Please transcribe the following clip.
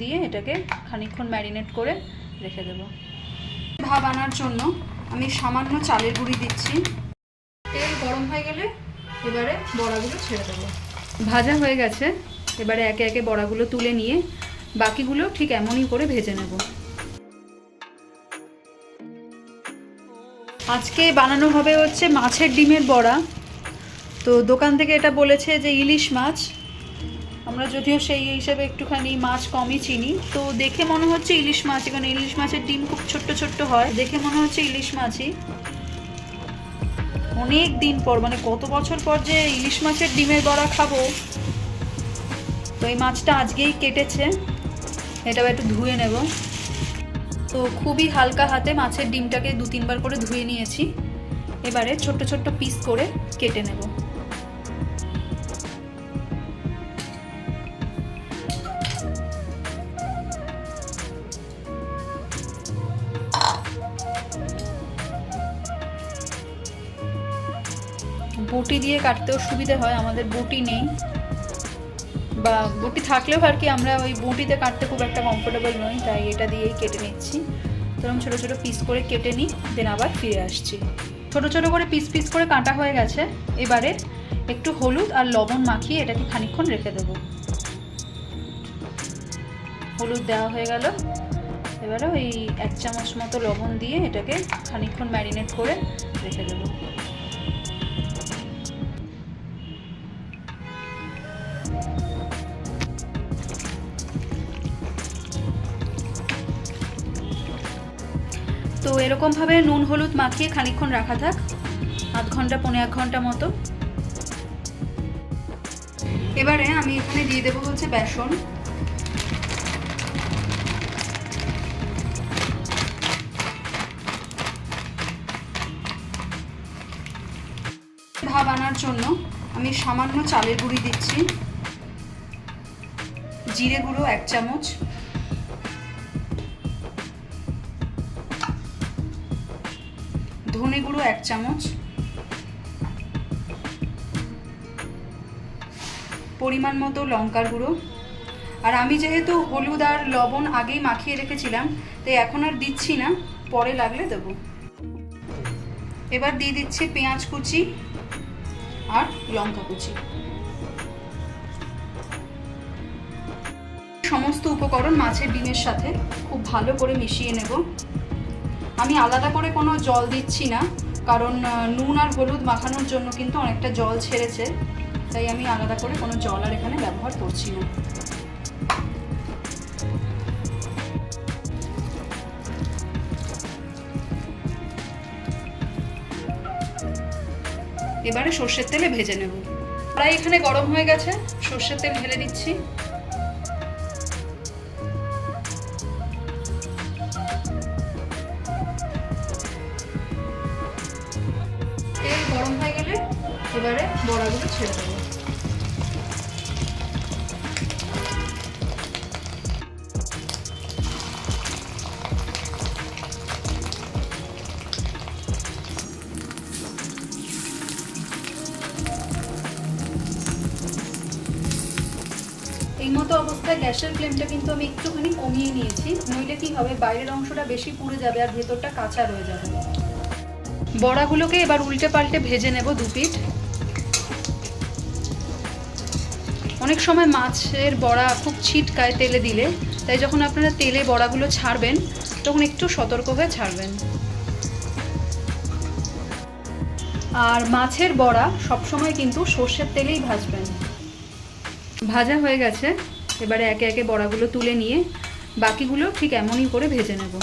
দিয়ে এটাকে খানিকক্ষণ ম্যারিনেট করে রেখে দেবো। ভাব আনার জন্য আমি সামান্য চালের গুঁড়ি দিচ্ছি। তেল গরম হয়ে গেলে এবারে বড়াগুলো ছেড়ে দেবো। ভাজা হয়ে গেছে। এবারে একে একে বড়াগুলো তুলে নিয়ে বাকিগুলো ঠিক এমনই করে ভেজে নেব। আজকে বানানো হবে হচ্ছে মাছের ডিমের বড়া। তো দোকান থেকে এটা বলেছে যে ইলিশ মাছ। আমরা যদিও সেই হিসেবে একটুখানি মাছ কমই চিনি। তো দেখে মনে হচ্ছে ইলিশ মাছ এখানে ইলিশ মাছের ডিম খুব ছোট্ট ছোট্ট হয়। দেখে মনে হচ্ছে ইলিশ মাছই অনেক দিন পর মানে কত বছর পর যে ইলিশ মাছের ডিমের বড়া খাব। তো এই মাছটা আজকেই কেটেছে। এটা একটু ধুয়ে নেব। তো খুবই হালকা হাতে মাছের ডিমটাকে দু তিনবার করে ধুয়ে নিয়েছি। এবারে ছোট্ট ছোট্ট পিস করে কেটে নেব। বটি দিয়ে কাটতেও সুবিধে হয়, আমাদের বটি নেই। বা বটি থাকলেও আর কি আমরা ওই বটিতে কাটতে খুব একটা কমফোর্টেবল নই, তাই এটা দিয়েই কেটে নিচ্ছি। তখন ছোটো ছোটো পিস করে কেটে নিই দেন আবার ফিরে আসছি। ছোটো ছোটো করে পিস পিস করে কাটা হয়ে গেছে, এবারে একটু হলুদ আর লবণ মাখিয়ে এটাকে খানিকক্ষণ রেখে দেবো। হলুদ দেওয়া হয়ে গেল, এবারে ওই এক চামচ মতো লবণ দিয়ে এটাকে খানিকক্ষণ ম্যারিনেট করে রেখে দেবো। তো এরকমভাবে নুন, হলুদ মাখিয়ে খানিকক্ষণ রাখা থাক। আধ ঘণ্টা, পৌনে এক ঘণ্টা মতো। এবারে আমি এখানে দিয়ে দেবো হচ্ছে বেসন। ভাব আনার জন্য আমি সামান্য চালের গুঁড়ি দিচ্ছি। জিরে গুঁড়ো এক চামচ। ধনে গুঁড়ো এক চামচ। পরিমাণ মতো লঙ্কার গুঁড়ো। আর আমি যেহেতু হলুদ আর লবণ আগেই মাখিয়ে রেখেছিলাম, তাই এখন আর দিচ্ছি না, পরে লাগলে দেবো। এবার দিয়ে দিচ্ছি পেঁয়াজ কুচি আর লঙ্কা কুচি। সমস্ত উপকরণ মাছের ডিমের সাথে খুব ভালো করে মিশিয়ে নেব। আমি আলাদা করে কোনো জল দিচ্ছি না, কারণ নুন আর হলুদ মাখানোর জন্য কিন্তু অনেকটা জল ছেড়েছে, তাই আমি আলাদা করে কোনো জল আর এখানে ব্যবহার করছি না। এবারে সর্ষের তেলে ভেজে নেব। প্রায় এখানে গরম হয়ে গেছে, সর্ষের তেল ঢেলে দিচ্ছি। এবারে বড়াগুলো ছেড়ে দেবো। এই মতো অবস্থায় গ্যাসের ফ্লেমটা কিন্তু আমি একটুখানি কমিয়ে নিয়েছি। নইলে কি হবে? বাইরের অংশটা বেশি পুড়ে যাবে আর ভেতরটা কাঁচা রয়ে যাবে। বড়াগুলোকে এবার উল্টে পাল্টে ভেজে নেব দু পিঠ। অনেক সময় মাছের বড়া খুব ছিটকায় তেলে দিলে, তাই যখন আপনারা তেলে বড়াগুলো ছাড়বেন, তখন একটু সতর্ক হয়ে ছাড়বেন। আর মাছের বড়া সবসময় কিন্তু সর্ষের তেলেই ভাজবেন। ভাজা হয়ে গেছে, এবারে একে একে বড়াগুলো তুলে নিয়ে বাকিগুলো ঠিক এমনই করে ভেজে নেব।